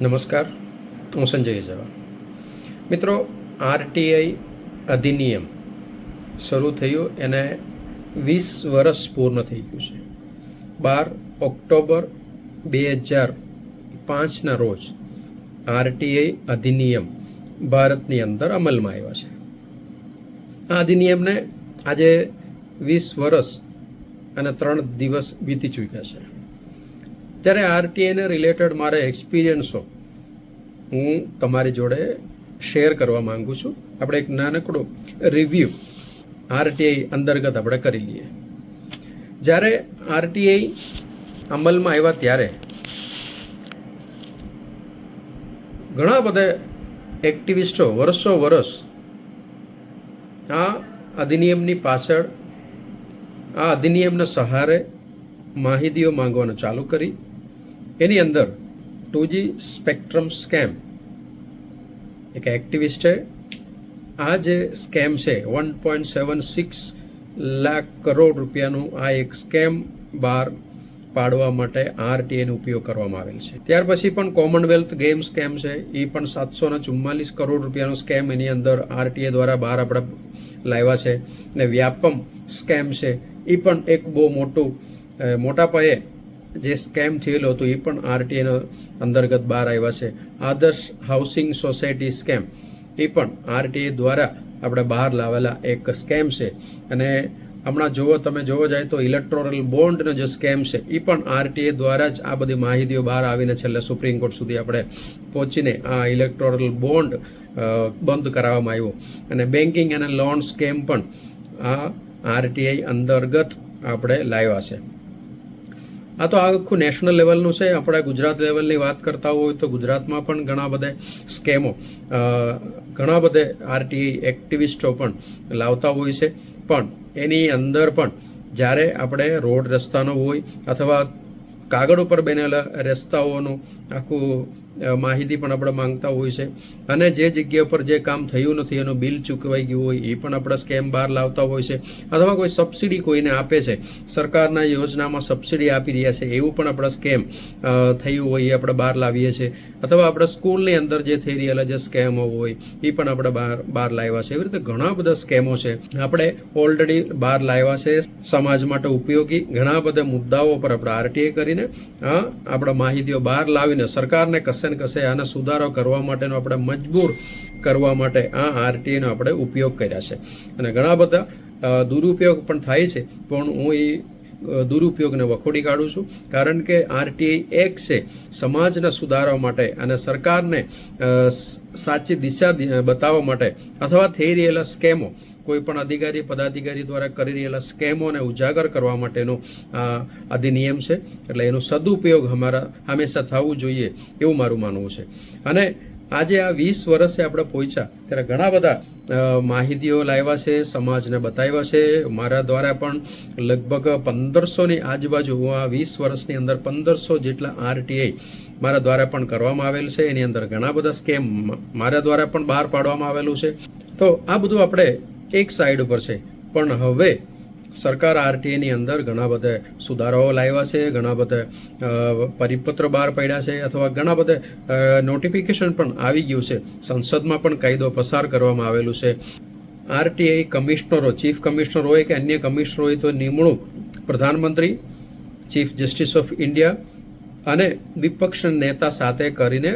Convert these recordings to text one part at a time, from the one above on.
નમસ્કાર, હું સંજય જવા મિત્રો, આરટીઆઈ અધિનિયમ શરૂ થયું, એને વીસ વર્ષ પૂર્ણ થઈ ગયું છે. બાર ઓક્ટોબર બે હજાર પાંચના રોજ આરટીઆઈ અધિનિયમ ભારતની અંદર અમલમાં આવ્યા છે. આ અધિનિયમને આજે વીસ વર્ષ અને ત્રણ દિવસ વીતી ચૂક્યા છે. ત્યારે આરટીઆઈને રિલેટેડ મારા એક્સપિરિયન્સો હું તમારી જોડે શેર કરવા માંગુ છું. આપણે એક નાનકડો રિવ્યૂ આરટીઆઈ અંતર્ગત આપણે કરી લઈએ. જ્યારે આરટીઆઈ અમલમાં આવ્યા ત્યારે ઘણા બધા એક્ટિવિસ્ટો વર્ષો વર્ષ આ અધિનિયમની પાછળ, આ અધિનિયમના સહારે માહિતીઓ માંગવાનું ચાલુ કરી એની અંદર ટુજી સ્પેક્ટ્રમ સ્કેમ. એક એક્ટિવિસ્ટ છે. આ જે સ્કેમ છે, one point seven six lakh crore રૂપિયાનું આ એક સ્કેમ બહાર પાડવા માટે આરટીએનો ઉપયોગ કરવામાં આવેલ છે. ત્યાર પછી પણ કોમનવેલ્થ ગેમ સ્કેમ છે. એ પણ સાતસો ને ચુમ્માલીસ કરોડ રૂપિયાનો સ્કેમ એની અંદર આરટીએ દ્વારા બહાર આપણે લાવ્યા છે. ને વ્યાપમ સ્કેમ છે. એ પણ એક બહુ મોટું મોટા પાયે જે સ્કેમ થયેલો હતો એ પણ આરટીએના અંતર્ગત બહાર આવ્યા છે. આદર્શ હાઉસિંગ સોસાયટી સ્કેમ. એ પણ આરટીએ દ્વારા આપણે બહાર લાવેલા એક સ્કેમ છે. અને હમણાં જોવો તમે જોવો જાય તો ઇલેક્ટ્રોરલ બોન્ડનો જે સ્કેમ છે એ પણ આરટીએ દ્વારા જ આ બધી માહિતીઓ બહાર આવીને છેલ્લે સુપ્રીમ કોર્ટ સુધી આપણે પહોંચીને આ ઇલેક્ટ્રોરલ બોન્ડ બંધ કરાવવામાં આવ્યો. અને બેન્કિંગ અને લોન સ્કેમ પણ આ આરટીઆઈ અંતર્ગત આપણે લાવ્યા છે. આ તો આખું નેશનલ લેવલનું છે. આપણે ગુજરાત લેવલની વાત કરતા હોય તો ગુજરાતમાં પણ ઘણા બધા સ્કેમો ઘણા બધા આરટીઆઈ એક્ટિવિસ્ટો પણ લાવતા હોય છે. પણ એની અંદર પણ જ્યારે આપણે રોડ રસ્તાનો હોય અથવા કાગળ ઉપર બનેલા રસ્તાઓનું આખું માહિતી પણ આપણે માંગતા હોય છે. અને જે જગ્યા પર જે કામ થયું નથી, એનું બિલ ચૂકવાઈ ગયું હોય, એ પણ આપણે સ્કેમ બહાર લાવતા હોય છે. અથવા કોઈ સબસિડી કોઈને આપે છે, સરકારના યોજનામાં સબસિડી આપી રહ્યા છે, એવું પણ આપણે સ્કેમ થયું હોય, એ આપણે બહાર લાવીએ છીએ અથવા આપણે સ્કૂલની અંદર જે થઈ રહેલા જે સ્કેમો હોય, એ પણ આપણે બહાર બહાર લાવ્યા છે. એવી રીતે ઘણા બધા સ્કેમો છે. આપણે ઓલરેડી બહાર લાવ્યા છે. સમાજ માટે ઉપયોગી ઘણા બધા મુદ્દાઓ પર આપણે આરટીએ કરીને આપણા માહિતીઓ બહાર લાવીને સરકારને કશે ને કશે, આને સુધારો કરવા માટેનો આપણે મજબૂર કરવા માટે આ આરટીઆઈનો આપણે ઉપયોગ કર્યા છે. અને ઘણા બધા દુરુપયોગ પણ થાય છે, પણ હું એ દુરુપયોગને વખોડી કાઢું છું. કારણ કે આરટીઆઈ એક છે, સમાજના સુધારવા માટે અને સરકારને સાચી દિશા બતાવવા માટે અથવા થઈ રહેલા સ્કેમો કોઈ પણ અધિકારી, પદાધિકારી દ્વારા કરી રહેલા સ્કેમોને ઉજાગર કરવા માટેનો આ અધિનિયમ છે. એટલે એનો સદુપયોગ અમારા હંમેશા થવું જોઈએ એવું મારું માનવું છે. અને આજે આ વીસ વર્ષે આપણે પહોંચ્યા ત્યારે ઘણા બધા માહિતીઓ લાવ્યા છે, સમાજને બતાવ્યા છે. મારા દ્વારા પણ લગભગ પંદરસોની આજુબાજુ, હું આ વીસ વર્ષની અંદર પંદરસો જેટલા આરટીઆઈ મારા દ્વારા પણ કરવામાં આવેલ છે. એની અંદર ઘણા બધા સ્કેમ મારા દ્વારા પણ બહાર પાડવામાં આવેલું છે. તો આ બધું આપણે એક સાઈડ ઉપર છે. પણ હવે સરકાર આરટીઆઈની અંદર ઘણા બધા સુધારાઓ લાવ્યા છે, ઘણા બધા પરિપત્ર બહાર પડ્યા છે અથવા ઘણા બધા નોટિફિકેશન પણ આવી ગયું છે. સંસદમાં પણ કાયદો પસાર કરવામાં આવેલું છે. આરટીઆઈ કમિશનરો ચીફ કમિશનર હોય કે અન્ય કમિશનર હોય તો નિમણૂક પ્રધાનમંત્રી ચીફ જસ્ટિસ ઓફ ઇન્ડિયા અને વિપક્ષ નેતા સાથે કરીને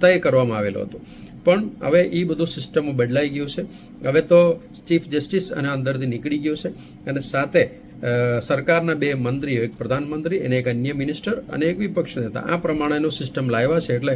તય કરવામાં આવેલો હતો. પણ હવે એ બધું સિસ્ટમો બદલાઈ ગયું છે. હવે તો ચીફ જસ્ટિસ અને અંદરથી નીકળી ગયું છે અને સાથે સરકારના બે મંત્રીઓ, એક પ્રધાનમંત્રી અને એક અન્ય મિનિસ્ટર અને એક વિપક્ષ નેતા. આ પ્રમાણેનું સિસ્ટમ લાવ્યા છે એટલે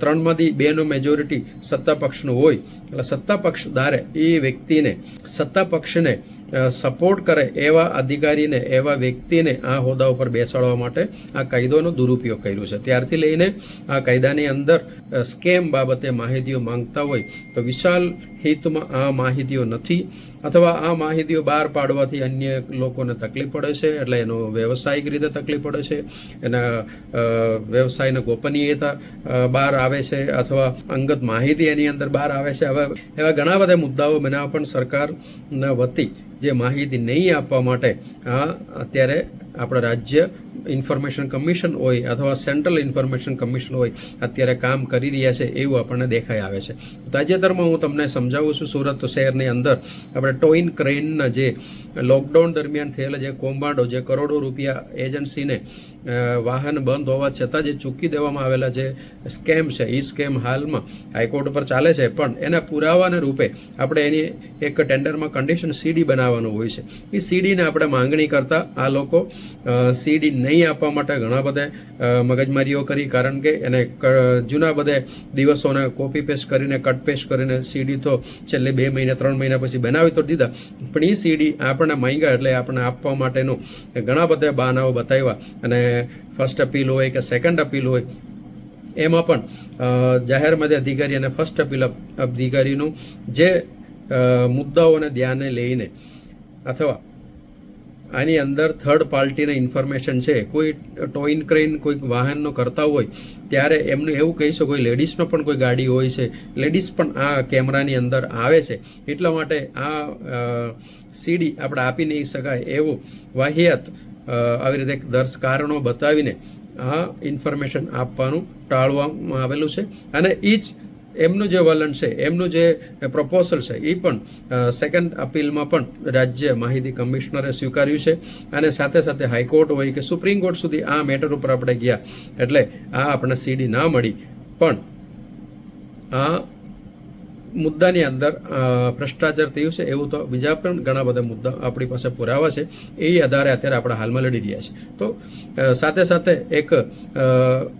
ત્રણમાંથી બેનો મેજોરિટી સત્તા પક્ષનું હોય. એટલે સત્તા પક્ષ દારે એ વ્યક્તિને સત્તા પક્ષને સપોર્ટ કરે એવા અધિકારીને, એવા વ્યક્તિને આ હોદ્દા ઉપર બેસાડવા માટે આ કાયદોનો દુરુપયોગ કર્યો છે. ત્યારથી લઈને આ કાયદાની અંદર સ્કેમ બાબતે માહિતીઓ માંગતા હોય તો વિશાલ હિતમાં આ માહિતીઓ નથી. અથવા આ માહિતીઓ બહાર પાડવાથી અન્ય લોકોને તકલીફ પડે છે, એટલે એનો વ્યવસાયિક રીતે તકલીફ પડે છે, એના વ્યવસાયને ગોપનીયતા બહાર આવે છે, અથવા અંગત માહિતી એની અંદર બહાર આવે છે. હવે, એવા ઘણા બધા મુદ્દાઓ બનાવવા પણ સરકારના વતી જે માહિતી નહીં આપવા માટે આ અત્યારે આપણા રાજ્ય ઇન્ફોર્મેશન કમિશન હોય અથવા સેન્ટ્રલ ઇન્ફોર્મેશન કમિશન હોય, અત્યારે કામ કરી રહ્યા છે એવું આપણને દેખાઈ આવે છે. તાજેતરમાં હું તમને સમજાવું છું, સુરત શહેરની અંદર આપણે ટોઇન ક્રેનના જે લોકડાઉન દરમિયાન થયેલા જે કૌભાંડો, જે કરોડો રૂપિયા એજન્સીને વાહન બંધ હોવા છતાં જે ચૂકી દેવામાં આવેલા જે સ્કેમ છે એ સ્કેમ હાલમાં હાઈકોર્ટ પર ચાલે છે, પણ એના પુરાવાના રૂપે આપણે એની એક ટેન્ડરમાં કન્ડિશન સીડી બનાવવાનું હોય છે. એ સીડીને આપણે માંગણી કરતા આ લોકો સીડી નહીં આપવા માટે ઘણા બધા મગજમારીઓ કરી, કારણ કે એને જૂના બધે દિવસોને કોપી પેસ્ટ કરીને કટ પેસ્ટ કરીને સીડી તો છેલ્લે બે મહિના, ત્રણ મહિના પછી બનાવી તો દીધા. પણ એ સીડી આપણને માંગ્યા એટલે આપણને આપવા માટેનું ઘણા બધા બહાનાઓ બતાવ્યા. અને ફર્સ્ટ અપીલ હોય કે સેકન્ડ અપીલ હોય, એમાં પણ જાહેર મધ્ય અધિકારી અને ફર્સ્ટ અપીલ અપ- અધિકારીનું જે મુદ્દાઓને ધ્યાને લઈને, અથવા આની અંદર થર્ડ પાર્ટીના ઇન્ફોર્મેશન છે. કોઈ ટોઈન ક્રેન કોઈક વાહનનો કરતા હોય, ત્યારે એમને એવું કહી શકો લેડીઝનો પણ કોઈ ગાડી હોય છે. લેડીઝ પણ આ કેમેરાની અંદર આવે છે. એટલા માટે આ સીડી આપણે આપી નહીં શકાય એવું વાહિયાત આવી રીતે દર્શ કારણો બતાવીને આ ઇન્ફોર્મેશન આપવાનું ટાળવામાં આવેલું છે. અને એ જ એમનું જે વલણ છે, એમનું જે પ્રપોઝલ છે એ પણ સેકન્ડ અપીલમાં પણ રાજ્ય માહિતી કમિશનરે સ્વીકાર્યું છે અને સાથે સાથે હાઈકોર્ટ હોય કે સુપ્રીમ કોર્ટ સુધી આ મેટર ઉપર આપણે ગયા એટલે આ આપણને સીડી ના મળી. પણ આ મુદ્દાની અંદર ભ્રષ્ટાચાર થયું છે, એવું તો બીજા પણ ઘણા બધા મુદ્દા આપણી પાસે પુરાવા છે, એ આધારે અત્યારે આપણે હાલમાં લડી રહ્યા છે. તો સાથે સાથે એક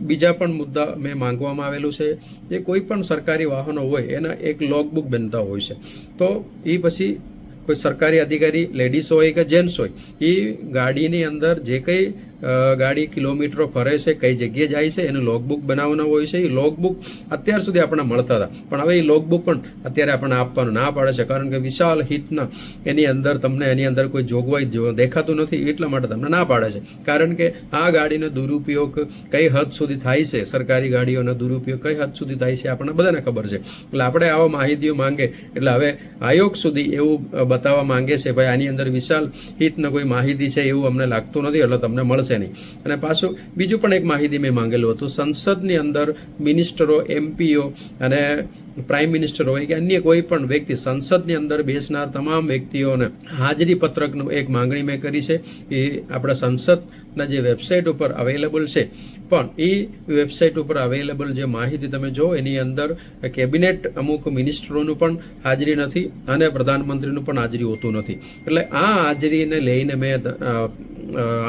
બીજા પણ મુદ્દા મેં માંગવામાં આવેલું છે, જે કોઈ પણ સરકારી વાહનો હોય, એના એક લોગબુક બનતા હોય છે. તો એ પછી કોઈ સરકારી અધિકારી લેડીઝ હોય કે જેન્ટ્સ હોય એ ગાડીની અંદર જે કંઈ ગાડી કિલોમીટરો ફરે છે, કઈ જગ્યાએ જાય છે, એનું લોગબુક બનાવવાનું હોય છે, એ લોગબુક અત્યાર સુધી આપણને મળતા હતા. પણ હવે એ લોગબુક પણ અત્યારે આપણને આપવાનું ના પાડે છે, કારણ કે વિશાલ હિતના એની અંદર તમને એની અંદર કોઈ જોગવાઈ દેખાતું નથી, એટલા માટે તમને ના પાડે છે. કારણ કે આ ગાડીનો દુરુપયોગ કઈ હદ સુધી થાય છે, સરકારી ગાડીઓનો દુરુપયોગ કઈ હદ સુધી થાય છે, આપણને બધાને ખબર છે. એટલે આપણે આવા માહિતીઓ માંગે, એટલે હવે આયોગ સુધી એવું બતાવવા માંગે છે, ભાઈ આની અંદર વિશાલ હિતનો કોઈ માહિતી છે એવું અમને લાગતું નથી, એટલે તમને મળશે. નહીં. અને પાછું બીજું પણ એક માહિતી મેં માંગેલું હતું, સંસદની અંદર મિનિસ્ટરો એમપીઓ અને પ્રાઇમ મિનિસ્ટર હોય કે અન્ય કોઈ પણ વ્યક્તિ, સંસદની અંદર બેસનાર તમામ વ્યક્તિઓને હાજરી પત્રકનું એક માંગણી મેં કરી છે. એ આપણા સંસદના જે વેબસાઇટ ઉપર અવેલેબલ છે. પણ એ વેબસાઇટ ઉપર અવેલેબલ જે માહિતી તમે જો એની અંદર કેબિનેટ અમુક મિનિસ્ટરોનું પણ હાજરી નથી અને પ્રધાનમંત્રીનું પણ હાજરી હોતું નથી. એટલે આ હાજરીને લઈને મેં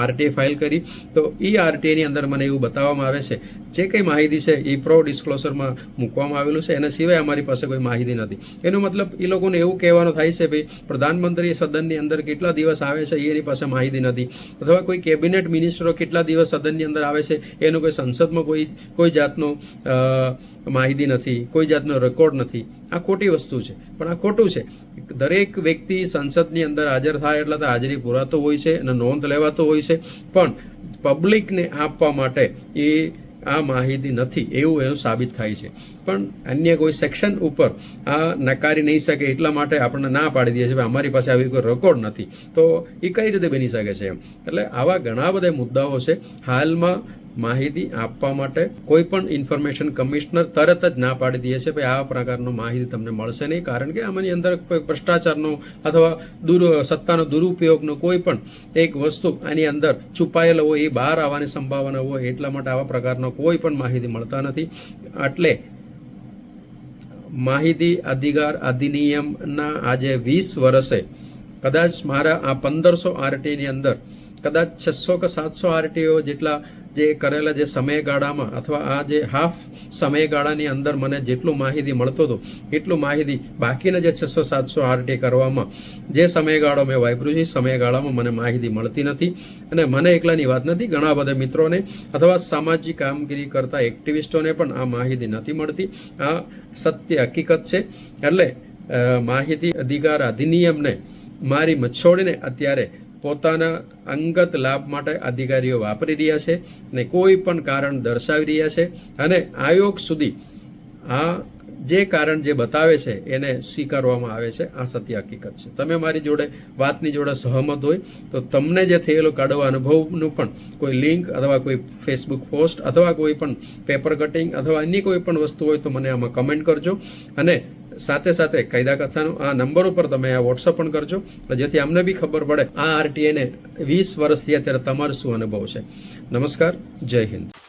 આરટીઆઈ ફાઇલ કરી. તો એ આરટીઆઈની અંદર મને એવું બતાવવામાં આવે છે. જે કંઈ માહિતી છે એ પ્રો ડિસ્ક્લોઝરમાં મૂકવામાં આવેલું છે. એના સિવાય અમારી પાસે કોઈ માહિતી નથી. એનો મતલબ એ લોકોને એવું કહેવાનું થાય છે ભાઈ પ્રધાનમંત્રી સદનની અંદર કેટલા દિવસ આવે છે, એની પાસે માહિતી નથી. અથવા કોઈ કેબિનેટ મિનિસ્ટરો કેટલા દિવસ સદનની અંદર આવે છે, એનો કોઈ સંસદમાં કોઈ કોઈ જાતનો માહિતી નથી, કોઈ જાતનો રેકોર્ડ નથી. આ ખોટી વસ્તુ છે. પણ આ ખોટું છે. દરેક વ્યક્તિ સંસદની અંદર હાજર થાય એટલે તો હાજરી પુરાતો હોય છે અને નોંધ લેવાતો હોય છે. પણ પબ્લિકને આપવા માટે એ આ માહિતી નથી. એવું એવું સાબિત થાય છે. પણ અન્ય કોઈ સેક્શન ઉપર આ નકારી નહીં શકે એટલા માટે આપણને ના પાડી દે છે ભાઈ અમારી પાસે આવી કોઈ રેકોર્ડ નથી. તો એ કઈ રીતે બની શકે છે એમ? એટલે આવા ઘણા બધા મુદ્દાઓ છે. હાલમાં માહિતી આપવા માટે કોઈ પણ ઇન્ફોર્મેશન કમિશનર તરત જ ના પાડી દે છે ભાઈ આ પ્રકારનો માહિતી તમને મળશે નહીં. કારણ કે આમાંની અંદર ભ્રષ્ટાચારનો અથવા દુર, સત્તાનો દુરુપયોગનો કોઈ પણ એક વસ્તુ આની અંદર છુપાયેલો હોય એ બહાર આવવાની સંભાવના હોય એટલા માટે આવા પ્રકારનો કોઈ પણ માહિતી મળતા નથી. એટલે માહિતી અધિકાર અધિનિયમના આજે વીસ વર્ષે કદાચ મારા આ પંદરસો આરટીની અંદર, કદાચ છસો કે સાતસો આરટીઓ જેટલા જે કરેલા જે સમયગાળામાં અથવા આ જે હાફ સમયગાળાની અંદર મને જેટલું માહિતી મળતો હતો, એટલું માહિતી બાકીના જે છસો, સાતસો આરટી કરવામાં, જે સમયગાળો મેં વાપર્યું છે સમયગાળામાં મને માહિતી મળતી નથી અને મને એકલાની વાત નથી. ઘણા બધા મિત્રોને અથવા સામાજિક કામગીરી કરતા એક્ટિવિસ્ટોને પણ આ માહિતી નથી મળતી. આ સત્ય હકીકત છે. એટલે માહિતી અધિકાર અધિનિયમને મારી મછોડીને અત્યારે પોતાના અંગત લાભ માટે અધિકારીઓ વાપરી રહ્યા છે અને કોઈ પણ કારણ દર્શાવી રહ્યા છે. અને આયોગ સુધી આ જે કારણ જે બતાવે છે એને સ્વીકારવામાં આવે છે, આ સત્ય હકીકત છે. તમે મારી જોડે વાતની જોડે સહમત હોય તો તમને જે થયેલો કાઢવા અનુભવનું પણ કોઈ લિંક અથવા કોઈ ફેસબુક પોસ્ટ અથવા કોઈ પણ પેપર કટિંગ અથવા અન્ય કોઈ પણ વસ્તુ હોય તો મને આમાં કમેન્ટ કરજો અને સાથે સાથે કાયદા કથાનો આ નંબર ઉપર તમે આ વોટ્સઅપ પણ કરજો જેથી અમને બી ખબર પડે આ આરટીએને વીસ વર્ષથી અત્યારે તમારો શું અનુભવ છે. નમસ્કાર, જય હિન્દ.